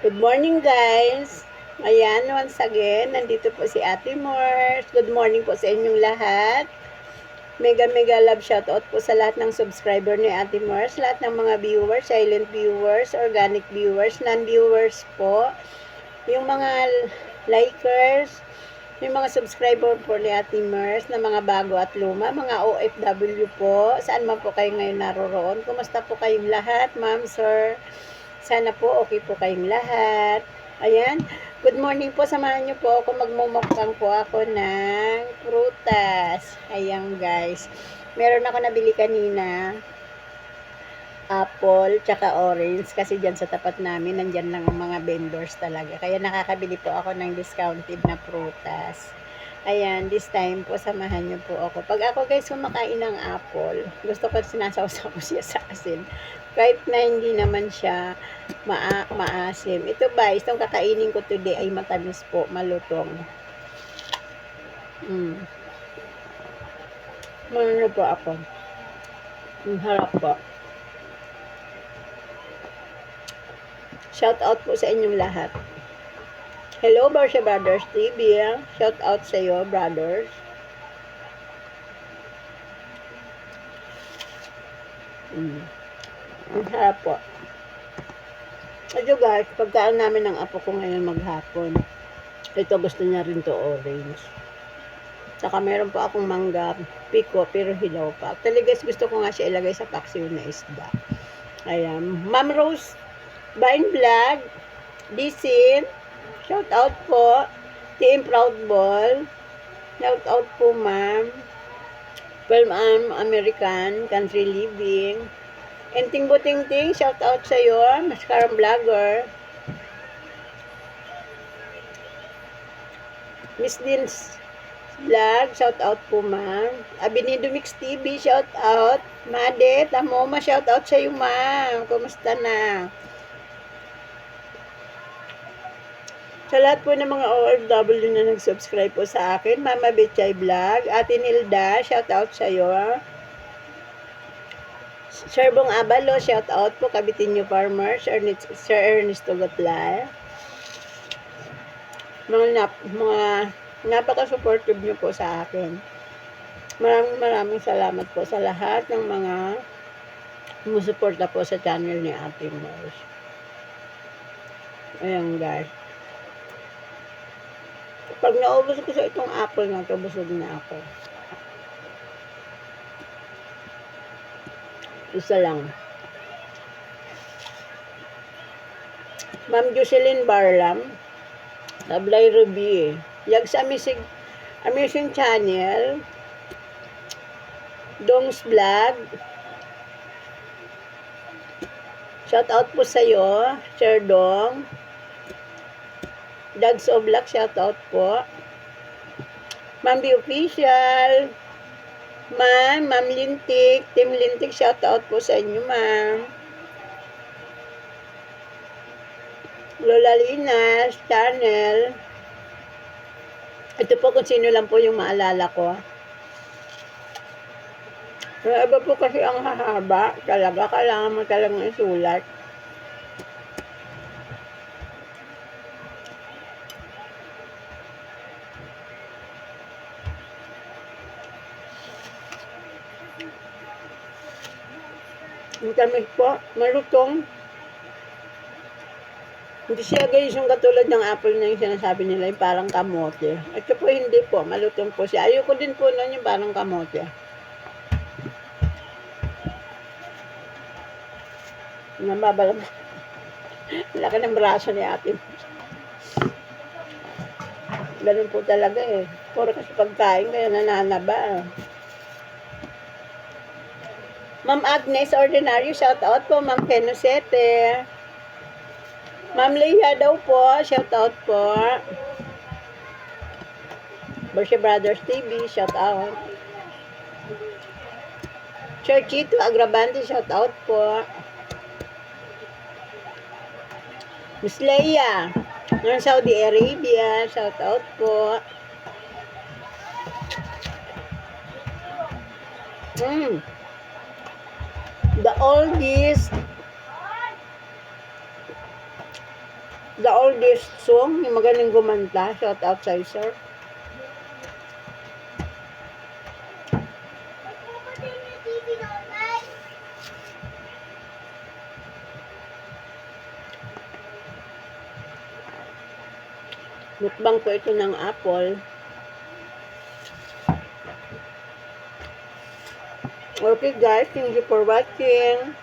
Good morning guys! Ayan, once again, nandito po si Ate Mors. Good morning po sa inyong lahat. Mega mega love shoutout po sa lahat ng subscriber ni Ate Mors, lahat ng mga viewers, silent viewers, organic viewers, non-viewers po. Yung mga likers, yung mga subscriber po ni Ate Mers na mga bago at luma, mga OFW po, saan man po kayo ngayon naroroon. Kumusta po kayong lahat, ma'am, sir? Sana po okay po kayong lahat. Ayan. Good morning po. Samahan niyo po ako. Magmumukbang po ako ng prutas. Ayan guys. Meron ako nabili kanina. Apple, tsaka orange. Kasi dyan sa tapat namin, nandyan lang ang mga vendors talaga. Kaya nakakabili po ako ng discounted na prutas. Ayan, this time po, samahan niyo po ako. Pag ako guys kumakain ng apple, gusto ko sinasawsaw ko siya sa asin. Kahit na hindi naman siya maa maasim. Ito ba, itong kakainin ko today ay matamis po, malutong. Mm. Ano po ako? Ang harap po. Shout out po sa inyong lahat. Hello, Barsha Brothers TV. Shout out sa iyo, brothers. Mm. Ang harap po. Ito guys, pagkaan namin ng apo ko ngayon maghapon. Ito gusto niya rin to orange. Saka meron pa akong mangga, piko, pero hilaw pa. Actually guys, gusto ko nga siya ilagay sa paksiw na isda. Ayan. Ma'am Rose, Vine Vlog, Disin, shout out po. Team Proud Ball, shout out po ma'am. Film Arm American, Country Living, Enting Butingting, shout out sa iyo, Mascarang Vlogger. Miss Dins Vlog, shout out po ma'am. Abinido Mix TV, shout out. Made, Tamoma, shout out sa iyo ma'am. Kumusta na? Sa lahat po ng mga OFW na nag-subscribe po sa akin, Mama Betchay Vlog, Ate Nilda, shout out sa iyo. Sir Bong Abalo, shout out po, Kabitinyo Farmer, Sir, Ernest, Sir Ernesto Gatla. Mga, nap, mga napaka-supportive niyo po sa akin. Maraming maraming salamat po sa lahat ng mga sumusuporta po sa channel ni Ate Mars. Ayan guys. Pag naubos ko sa itong apple na ito, busog na ako. Isa lang. Ma'am Jocelyn Barlam, Tablay Ruby, Yag sa Amazing, Amazing Channel, Dong's Vlog, Shout out po sa iyo, Sir Dong. Dags of Luck, shout out po. Ma'am B Official. Ma'am, Ma'am Lintik, Team Lintik, shout out po sa inyo, ma'am. Lola Linas, channel. Ito po kung sino lang po yung maalala ko. Iba po kasi ang hahaba, talaga, kailangan mo talagang isulat. Ang tamis po, malutong. Hindi siya guys yung katulad ng apple na yung sinasabi nila, yung parang kamote. Ito po hindi po, malutong po siya. Ayoko din po nun yung parang kamote. Nababalam. Laki ng braso ni ate. Ganun po talaga eh. Puro kasi pagkain, kaya nananaba. Ma'am Agnes Ordinary, shout out po. Ma'am Kenosete. Ma'am Leia daw po, shout out po. Borsia Brothers TV, shout out. Churchito Agrabante, shout out po. Miss Leia, ng Saudi Arabia, shout out po. Mm. Oldies The oldest song, yung magaling gumanta. Shout out sa'yo, sir. Mukbang po ito ng apple. Okay guys, thank you for watching.